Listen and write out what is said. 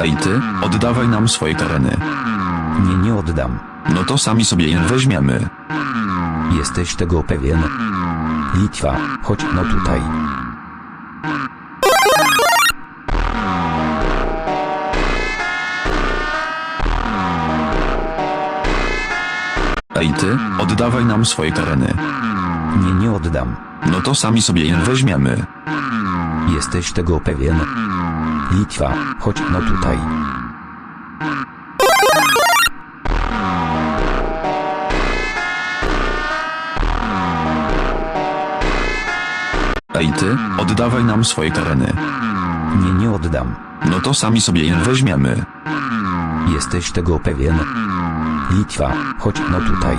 Ej ty, oddawaj nam swoje tereny. Nie, nie oddam. No to sami sobie je weźmiemy. Jesteś tego pewien? Litwa, chodź no tutaj. Ej ty, oddawaj nam swoje tereny. Nie, nie oddam. No to sami sobie je weźmiemy. Jesteś tego pewien? Litwa, chodź no tutaj. Ej ty, oddawaj nam swoje tereny. Nie, nie oddam. No to sami sobie je weźmiemy. Jesteś tego pewien? Litwa, chodź no tutaj.